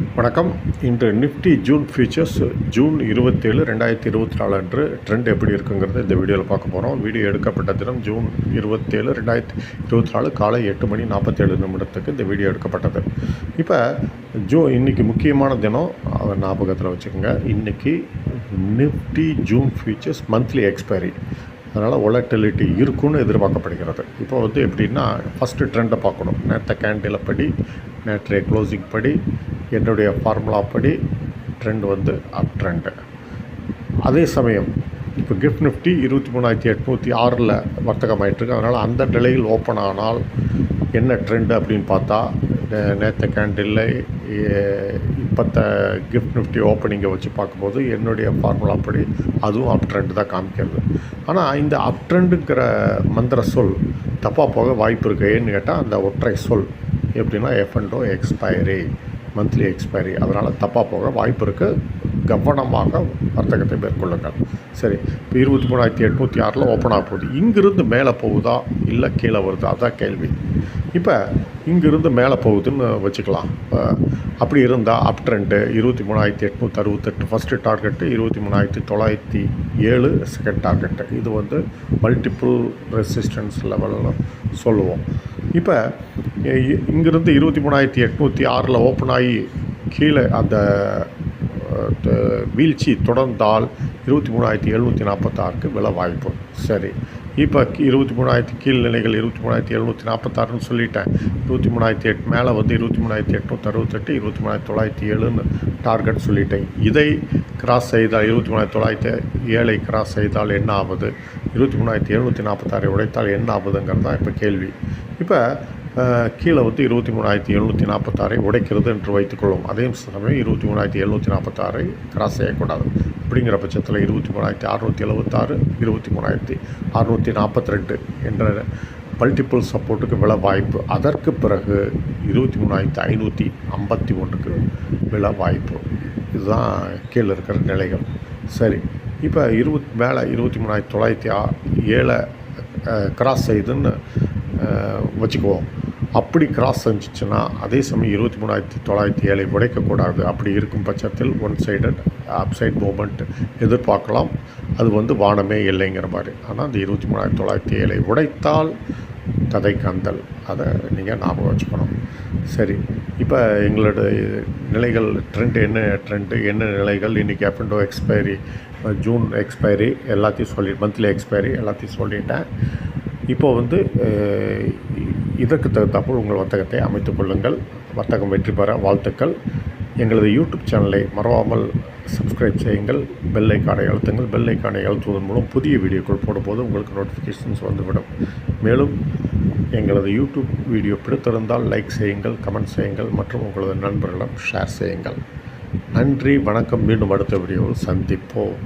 வணக்கம். இன்று Nifty June features June இருபத்தேழு ரெண்டாயிரத்தி இருபத்தி நாலு அன்று ட்ரெண்ட் எப்படி இருக்குங்கிறத இந்த வீடியோவில் பார்க்க போகிறோம் வீடியோ எடுக்கப்பட்ட தினம் ஜூன் இருபத்தேழு ரெண்டாயிரத்தி இருபத்தி நாலு காலை எட்டு மணி நாற்பத்தேழு நிமிடத்துக்கு இந்த வீடியோ எடுக்கப்பட்டது. இப்போ ஜூ இன்றைக்கி முக்கியமான தினம் அதை ஞாபகத்தில் வச்சுக்கோங்க. இன்றைக்கி Nifty June futures monthly expiry. அதனால் ஒலட்டிலிட்டி இருக்குன்னு எதிர்பார்க்கப்படுகிறது. இப்போ வந்து எப்படின்னா ஃபஸ்ட்டு ட்ரெண்டை பார்க்கணும். நேற்ற கேண்டில் படி நேற்றைய க்ளோசிங் படி என்னுடைய ஃபார்முலா படி ட்ரெண்ட் வந்து அப் ட்ரெண்டு அதே சமயம் இப்போ கிஃப்ட் நிஃப்டி இருபத்தி மூணாயிரத்தி எட்நூற்றி ஆறில் வர்த்தகமாயிட்டிருக்கு. அதனால் அந்த நிலையில் ஓப்பன் ஆனால் என்ன ட்ரெண்டு அப்படின்னு பார்த்தா நே- நேற்று கேண்டில் இப்போத்த கிஃப்ட் நிஃப்டி ஓப்பனிங்கை வச்சு பார்க்கும்போது என்னுடைய ஃபார்முலா படி அதுவும் அப் ட்ரெண்டு தான் காமிக்கிறது. ஆனால் இந்த அப் ட்ரெண்டுங்கிற மந்திர சொல் தப்பாக போக வாய்ப்பு இருக்குது ஏன்னு கேட்டால் அந்த ஒற்றை சொல் எப்படின்னா F and O expiry monthly expiry அதனால் தப்பாக போக வாய்ப்பு இருக்குது கவனமாக வர்த்தகத்தை மேற்கொள்ளுங்கள். சரி இப்போ இருபத்தி மூணாயிரத்தி எட்நூற்றி ஆறில் ஓப்பன் ஆக போகுது. இங்கிருந்து மேலே போகுதா இல்லை கீழே வருதா? அதான் கேள்வி. இப்போ இங்கிருந்து மேலே போகுதுன்னு வச்சுக்கலாம். இப்போ அப்படி இருந்தால் அப் ட்ரெண்டு இருபத்தி மூணாயிரத்தி எட்நூற்றி அறுபத்தெட்டு ஃபஸ்ட்டு டார்கெட்டு இருபத்தி மூணாயிரத்தி தொள்ளாயிரத்தி ஏழு செகண்ட் டார்கெட்டு இது வந்து மல்டிப்புள் ரெசிஸ்டன்ஸ் லெவலில் சொல்லுவோம். இப்போ இங்கேருந்து இருபத்தி மூணாயிரத்தி எட்நூற்றி ஆறில் ஓப்பன் ஆகி கீழே அந்த வீழ்ச்சி தொடர்ந்தால் இருபத்தி மூணாயிரத்தி எழுநூற்றி நாற்பத்தாறுக்கு விலை வாய்ப்பு சரி. இப்போ இருபத்தி மூணாயிரத்தி கீழ்நிலைகள் இருபத்தி மூணாயிரத்தி எழுநூற்றி நாற்பத்தாறுன்னு சொல்லிட்டேன். இருபத்தி மூணாயிரத்தி எட்டு மேலே வந்து இருபத்தி மூணாயிரத்தி எட்நூற்றி அறுபத்தெட்டு இருபத்தி மூணாயிரத்தி தொள்ளாயிரத்தி ஏழுன்னு டார்கெட் சொல்லிட்டேன். இதை கிராஸ் செய்தால் இருபத்தி மூணாயிரத்தி தொள்ளாயிரத்தி ஏழை கிராஸ் செய்தால் என்ன ஆகுது இருபத்தி மூணாயிரத்தி எழுநூற்றி நாற்பத்தாறை உடைத்தால் என்ன ஆகுதுங்கிறது தான் இப்போ கேள்வி. இப்போ கீழே வந்து இருபத்தி மூணாயிரத்தி எழுநூற்றி நாற்பத்தாறை உடைக்கிறது என்று வைத்துக்கொள்வோம். அதே சமயம் இருபத்தி மூணாயிரத்தி எழுநூற்றி நாற்பத்தாறை கிராஸ் செய்யக்கூடாது அப்படிங்கிற பட்சத்தில் இருபத்தி மூணாயிரத்தி அறுநூற்றி எழுபத்தாறு இருபத்தி மூணாயிரத்தி அறுநூற்றி நாற்பத்தி ரெண்டு என்ற மல்டிப்புள் சப்போர்ட்டுக்கு விழ வாய்ப்பு. அதற்கு பிறகு இருபத்தி மூணாயிரத்தி ஐநூற்றி ஐம்பத்தி ஒன்றுக்கு விழ வாய்ப்பு. இதுதான் கீழே இருக்கிற நிலைகள். சரி இப்போ இருபத் மேலே இருபத்தி மூணாயிரத்தி தொள்ளாயிரத்தி ஆ- ஏழை கிராஸ் செய்துன்னு வச்சுக்குவோம். அப்படி கிராஸ் செஞ்சிச்சுன்னா அதே சமயம் இருபத்தி மூணாயிரத்தி தொள்ளாயிரத்தி ஏழை உடைக்கக்கூடாது. அப்படி இருக்கும் பட்சத்தில் ஒன் சைடட் அப்சைட் மூமெண்ட் எதிர்பார்க்கலாம். அது வந்து வானமே இல்லைங்கிற மாதிரி. ஆனால் அந்த இருபத்தி மூணாயிரத்தி தொள்ளாயிரத்தி ஏழை உடைத்தால் கதை கந்தல். அதை நீங்கள் ஞாபகம் வச்சுக்கணும். சரி இப்போ எங்களோட நிலைகள் ட்ரெண்ட் என்ன ட்ரெண்டு என்ன நிலைகள்? இன்றைக்கி அப் எக்ஸ்பைரி ஜூன் எக்ஸ்பைரி எல்லாத்தையும் சொல்லி மந்த்லி எக்ஸ்பைரி எல்லாத்தையும் சொல்லிட்டேன். இப்போ வந்து இதற்கு தகுந்தாற்போல் உங்கள் வர்த்தகத்தை அமைத்துக் கொள்ளுங்கள். வர்த்தகம் வெற்றி பெற வாழ்த்துக்கள். எங்களது யூடியூப் சேனலை மறவாமல் சப்ஸ்கிரைப் செய்யுங்கள். பெல் ஐக்கானை அழுத்துங்கள். பெல் ஐக்கானை அழுத்துவதன் மூலம் புதிய வீடியோக்கள் போடும்போது உங்களுக்கு நோட்டிஃபிகேஷன்ஸ் வந்துவிடும். மேலும் எங்களது யூடியூப் வீடியோ பிடித்திருந்தால் லைக் செய்யுங்கள் கமெண்ட் செய்யுங்கள் மற்றும் உங்களது நண்பர்களிடம் ஷேர் செய்யுங்கள். நன்றி வணக்கம். மீண்டும் அடுத்த வீடியோவில் சந்திப்போம்.